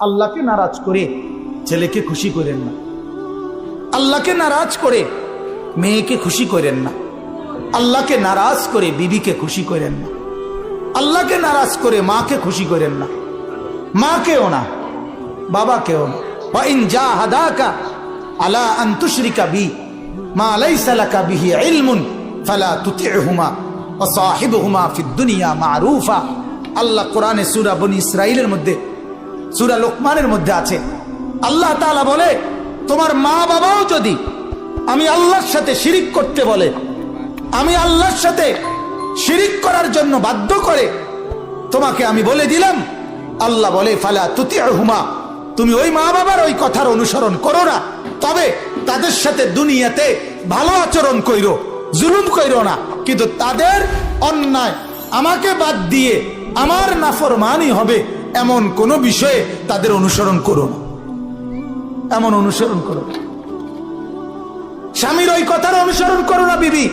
আল্লাহকে নারাজ করে, ছেলেকে খুশি করেন না। আল্লাহকে নারাজ করে, মেয়েকে খুশি করেন না। আল্লাহকে নারাজ করে, বিবিকে খুশি করেন না। আল্লাহকে নারাজ করে, মাকে খুশি করেন না। মাকেও না, বাবাকেও না। বা ইন যা হাদাকা আলা আন্তুশ্রিকা বি, মা লাইসা লাকা বিহি ইলমুন ফালা তুতি'হুমা ওয়া সাহিবহুমা ফিদ দুনিয়া মারুফা। আল্লাহ কোরআনে সূরা বনি ইসরাইলের মধ্যে সূরা লোকমানের মধ্যে আছে। আল্লাহ তাআলা বলে, তোমার মা বাবাও যদি আমি আল্লাহর সাথে শিরিক করতে বলে, আমি আল্লাহর সাথে শিরিক করার জন্য বাধ্য করে, তোমাকে আমি বলে দিলাম। আল্লাহ বলে, ফালা তুতি হুমা তুমি ওই মা বাবার ওই কথার অনুসরণ করো না। তবে তাদের সাথে দুনিয়াতে ভালো আচরণ কইরো, জুলুম কইরো না। কিন্তু তাদের অন্যায় আমাকে বাদ দিয়ে আমার নাফরমানি হবে। এমন কোনো বিষয়ে তাদের অনুসরণ করো না। এমন অনুসরণ করো স্বামীর ওই কথার অনুসরণ করো না, বিবি।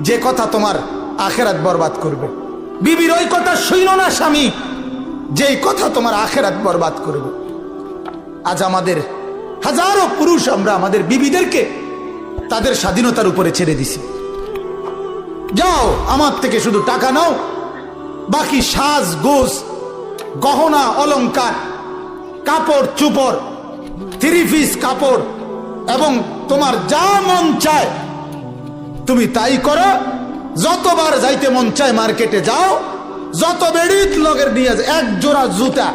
যে কথা তোমার আখেরাত বরবাদ করবে। বিবির ওই কথা শুইল না, স্বামী। যেই কথা তোমার আখেরাত বরবাদ করবে। আজ আমাদের হাজারো পুরুষ আমরা আমাদের বিবিদেরকে তাদের স্বাধীনতার উপরে ছেড়ে দিছি। যাও, আমার থেকে শুধু টাকা নাও। বাকি সাজ গোস গহনা, অলংকার, কাপড়, চুপড়, থ্রি পিস কাপড়, এবং তোমার যা মন চায়, তুমি তাই করো। যতবার যাইতে মন চায় মার্কেটে যাও, যত বেড়িত লগের নিয়ে এক জোড়া জুতা,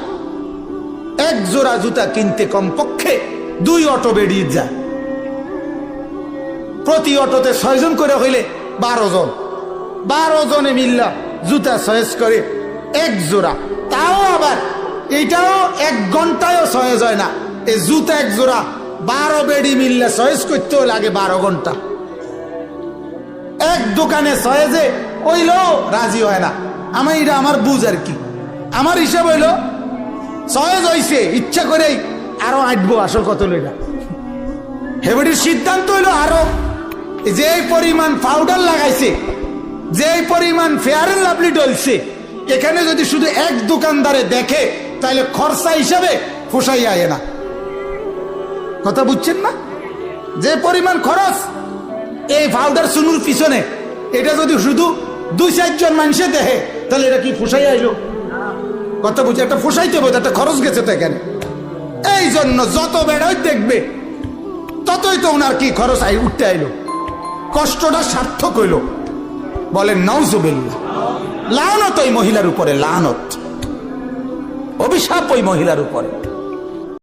এক জোড়া জুতা কিনতে কমপক্ষে দুই অটো বেরিয়ে যায়। প্রতি অটোতে ছয়জন করে হইলে বারো জন। বারো জনে মিল্লা জুতা চয়েস করে এক জোড়া। তাও আবার এটাও এক ঘন্টায়ও চয়েস হয় না। এই জুতা এক জোড়া, বারো বেডি মিললে চয়েস করতেও লাগে বারো ঘণ্টা। এক দোকানে সয়েজে ওইলো রাজি হয় না। আমি এটা আমার বুঝ আর কি। আমার হিসাব হইল সয়েজ হইছে, ইচ্ছা করেই আরও আটবো আসল কত লইলা হেবডির সিদ্ধান্ত হইল আরও যে পরিমাণ পাউডার লাগাইছে যে পরিমাণ ফেয়ার লাভলি ডলছে এখানে যদি শুধু এক দোকানদারে দেখে তাহলে খরচা হিসাবে ফোসাই আয় না। কথা বুঝছেন না? যে পরিমাণ খরচ, এই পাউডার সুনুর পিছনে, এটা যদি শুধু দুই চারজন মানুষে দেখে, তাহলে এটা কি ফুসাই আইলো? কথা বুঝে একটা ফুসাইতে বোধ একটা খরচ গেছে তো এখানে। এই জন্য যত বেড়াই দেখবে, ততই তো ওনার কি খরচ আই উঠতে আইলো। কষ্টটা সার্থক হইল। বলেন নাউজুবিল্লাহ লানত ওই মহিলার উপরে লানত। অভিশাপ ওই মহিলার উপরে।